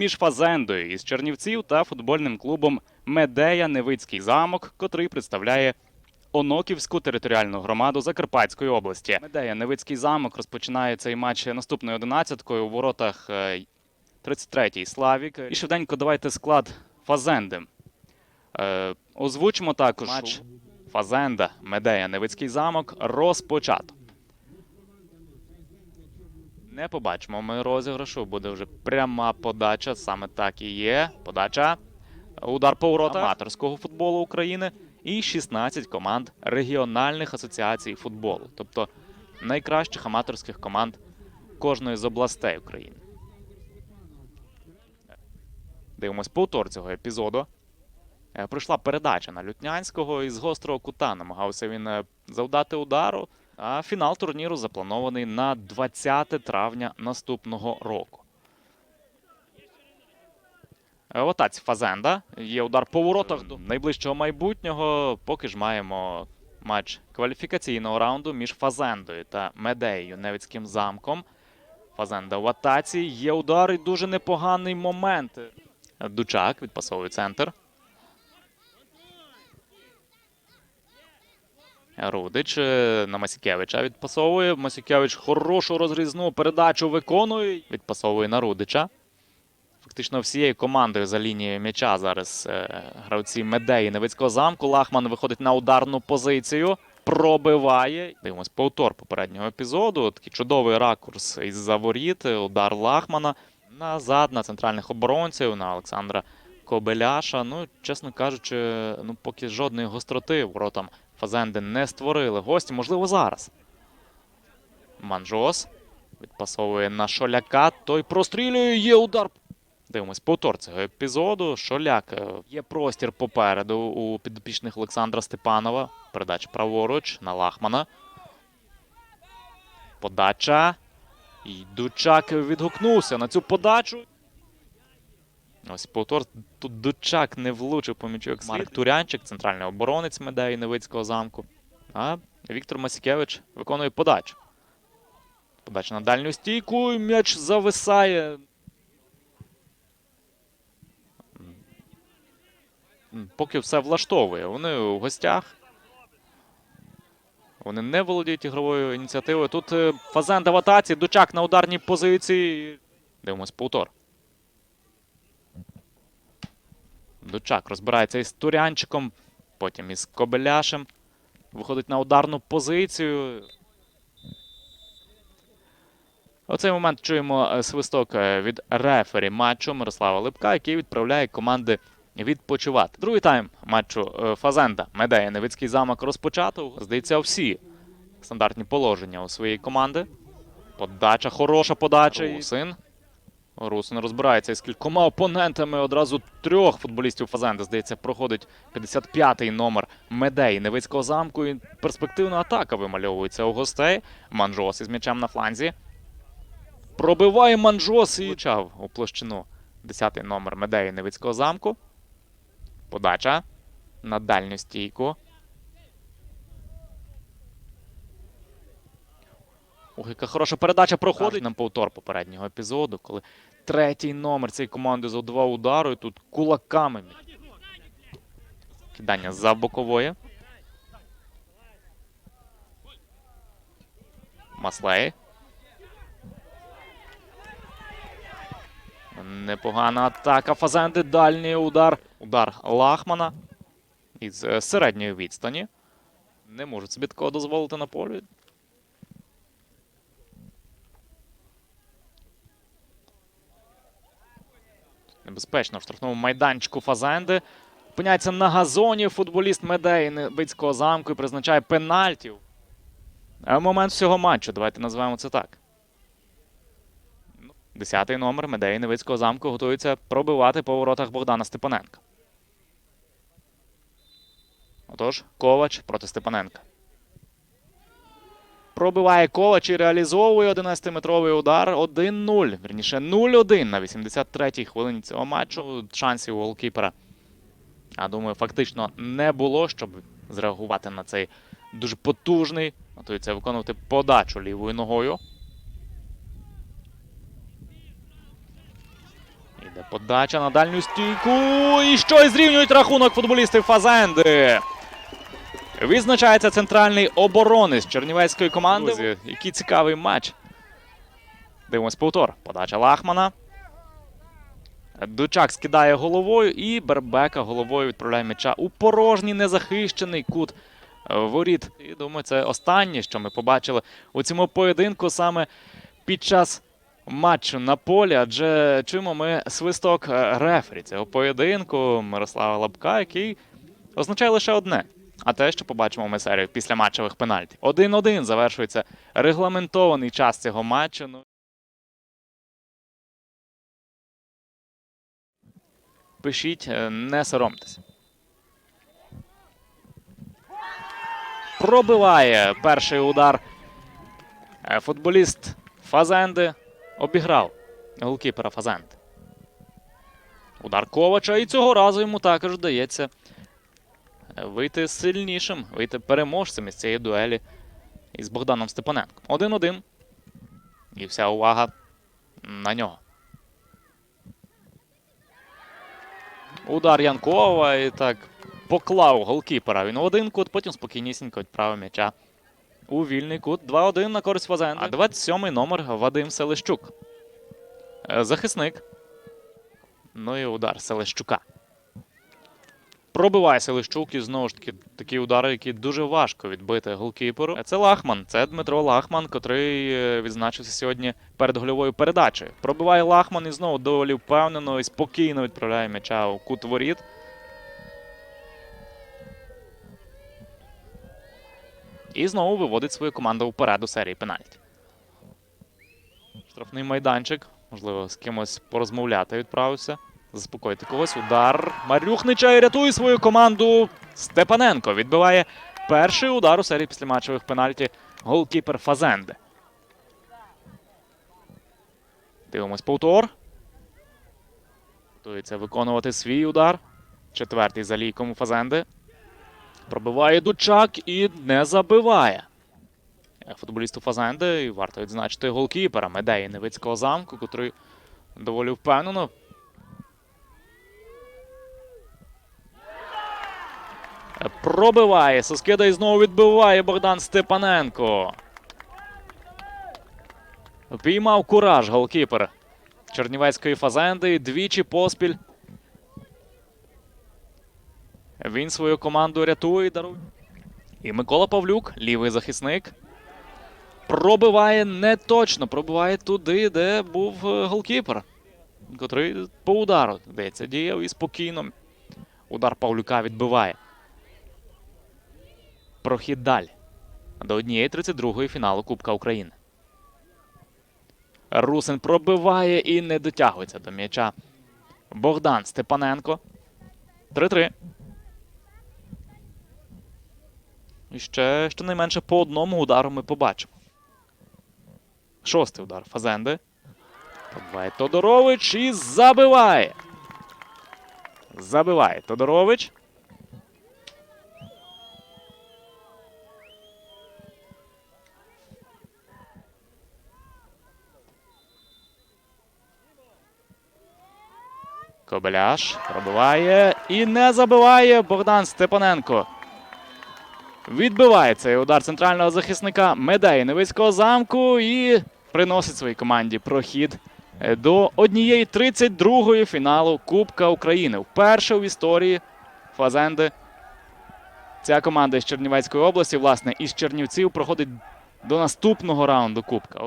між Фазендою із Чернівців та футбольним клубом Медея Невицький замок, котрий представляє Оноківську територіальну громаду Закарпатської області. Медея Невицький замок розпочинає цей матч наступною одинадцяткою у воротах е, 33-й Славік. І швиденько давайте склад Фазенди. Е, озвучимо також матч Фазенда Медея Невицький замок розпочато. Не побачимо ми розіграшу. Буде вже пряма подача. Саме так і є. Подача. Удар по воротах аматорського футболу України і 16 команд регіональних асоціацій футболу, тобто найкращих аматорських команд кожної з областей України. Дивимось повтор цього епізоду. Е, Прийшла передача на Лютнянського із гострого кута. Намагався він е, завдати удару. А фінал турніру запланований на 20 травня наступного року. Е, В атаці Фазенда. Є удар по воротах до найближчого майбутнього. Поки ж маємо матч кваліфікаційного раунду між Фазендою та Медеєю Невицьким замком. Фазенда в атаці. Є удар і дуже непоганий момент. Дучак відпасовує центр. Рудич на Масікевича відпасовує. Масікевич хорошу розрізну передачу виконує. Відпасовує на Рудича. Фактично всією командою за лінією м'яча зараз е, гравці Медеї Невицького замку. Лахман виходить на ударну позицію. Пробиває. Дивимось повтор попереднього епізоду. Такий чудовий ракурс із-за воріт. Удар Лахмана назад на центральних оборонців, на Олександра Кобеляша. Ну, чесно кажучи, ну поки жодної гостроти воротам Фазенди не створили. Гості, можливо, зараз. Манжос відпасовує на Шоляка. Той прострілює. Є удар. Дивимось повтор цього епізоду. Шоляк е, є простір попереду у підопічних Олександра Степанова. Передача праворуч на Лахмана. Подача. І Дучак відгукнувся на цю подачу. Ось повтор. Тут Дучак не влучив по м'ячу як Марк Турянчик, центральний оборонець Медеї Невицького замку. А Віктор Масікевич виконує подачу. Подача на дальню стійку. і М'яч зависає. Поки все влаштовує. Вони у гостях. Вони не володіють ігровою ініціативою. Тут е, Фазенда в атаці, Дучак на ударній позиції. Дивимось повтор. Дучак розбирається із Турянчиком, потім із Кобеляшем. Виходить на ударну позицію. У цей момент чуємо е, свисток е, від рефері матчу Мирослава Липка, який відправляє команди відпочивати. Другий тайм матчу е, Фазенда Медея Невицький замок розпочато. Здається, всі стандартні положення у своєї команди. Подача, хороша подача. Русин. Русин розбирається із кількома опонентами. Одразу трьох футболістів Фазенда. Здається, проходить 55-й номер Медеї Невицького замку. І перспективна атака вимальовується у гостей. Манжос із м'ячем на фланзі. Пробиває Манжос і влучав у площину 10-й номер Медеї Невицького замку. Подача на дальню стійку. Ох, яка хороша передача проходить нам повтор попереднього епізоду, коли третій номер цієї команди завдавав удару і тут кулаками. Кидання за бокової. Маслей. Непогана атака. Фазенди. Дальній удар. Удар Лахмана із е, середньої відстані. Не можуть собі такого дозволити на полі. Небезпечно в штрафному майданчику Фазенди. Опиняється на газоні футболіст Медеї Невицького замку і призначає пенальтів. Момент всього матчу. Давайте називаємо це так. Десятий номер Медеї Невицького замку готується пробивати по воротах Богдана Степаненка. Отож, Ковач проти Степаненка. Пробиває Ковач і реалізовує 11-метровий удар 1-0. Вірніше 0-1 на 83-й хвилині цього матчу. Шансів у голкіпера. Я думаю, фактично не було, щоб зреагувати на цей дуже потужний. Готується виконувати подачу лівою ногою. Іде подача на дальню стійку. І що і зрівнюють рахунок футболістів Фазенди. Відзначається центральний оборонець чернівецької команди. Друзі, який цікавий матч. Дивимось повтор. Подача Лахмана. Дучак скидає головою і Бербека головою відправляє м'яча у порожній незахищений кут е, воріт. І думаю, це останнє, що ми побачили у цьому поєдинку саме під час матчу на полі. Адже чуємо ми свисток е, рефері цього поєдинку Мирослава Лапка, який означає лише одне. А те, що побачимо ми серію після матчевих пенальтів. 1-1 завершується регламентований час цього матчу. Ну, Пишіть, е, не соромтесь. Пробиває перший удар. Е, Футболіст Фазенди обіграв голкіпера Фазенди. Удар Ковача, і цього разу йому також вдається вийти сильнішим, вийти переможцем із цієї дуелі із Богданом Степаненком. 1-1. І вся увага на нього. Удар Янкова і так поклав голкіпера. Він в один кут, потім спокійнісінько відправив м'яча у вільний кут. 2-1 на користь Фазенди. А 27-й номер Вадим Селищук. Е, Захисник. Ну і удар Селищука. Пробиває Селищук і знову ж таки такі удари, які дуже важко відбити голкіперу. Це Лахман, це Дмитро Лахман, котрий е, відзначився сьогодні перед гольовою передачею. Пробиває Лахман і знову доволі впевнено і спокійно відправляє м'яча у кут воріт. І знову виводить свою команду вперед у серії пенальтів. Штрафний майданчик. Можливо, з кимось порозмовляти відправився. Заспокоїти когось. Удар Марюхнича і рятує свою команду. Степаненко відбиває перший удар у серії післяматчевих пенальті голкіпер Фазенди. Дивимось повтор. Готується виконувати свій удар. Четвертий за лійком у Фазенди. Пробиває Дучак і не забиває. Футболісту Фазенди і варто відзначити голкіпера Медеї Невицького замку, котрий доволі впевнено. Пробиває. Соскида і знову відбиває Богдан Степаненко. Піймав кураж голкіпер Чернівецької фазенди. Двічі поспіль. Він свою команду рятує і дарує. І Микола Павлюк, лівий захисник. Пробиває не точно. Пробиває туди, де був е, голкіпер. Котрий по удару, здається, діяв і спокійно. Удар Павлюка відбиває. Прохід далі. До однієї 32-ї фіналу Кубка України. Русин пробиває і не дотягується до м'яча. Богдан Степаненко. 3-3. І ще щонайменше по одному удару ми побачимо. Шостий удар Фазенди. Пробиває Тодорович і забиває. Забиває Тодорович. Кобеляш пробиває і не забиває Богдан Степаненко. Відбиває цей удар центрального захисника Медеї Невицького замку і приносить своїй команді прохід е, до однієї 32-ї фіналу Кубка України. Вперше в історії Фазенди. Ця команда із Чернівецької області, власне, із Чернівців проходить до наступного раунду Кубка.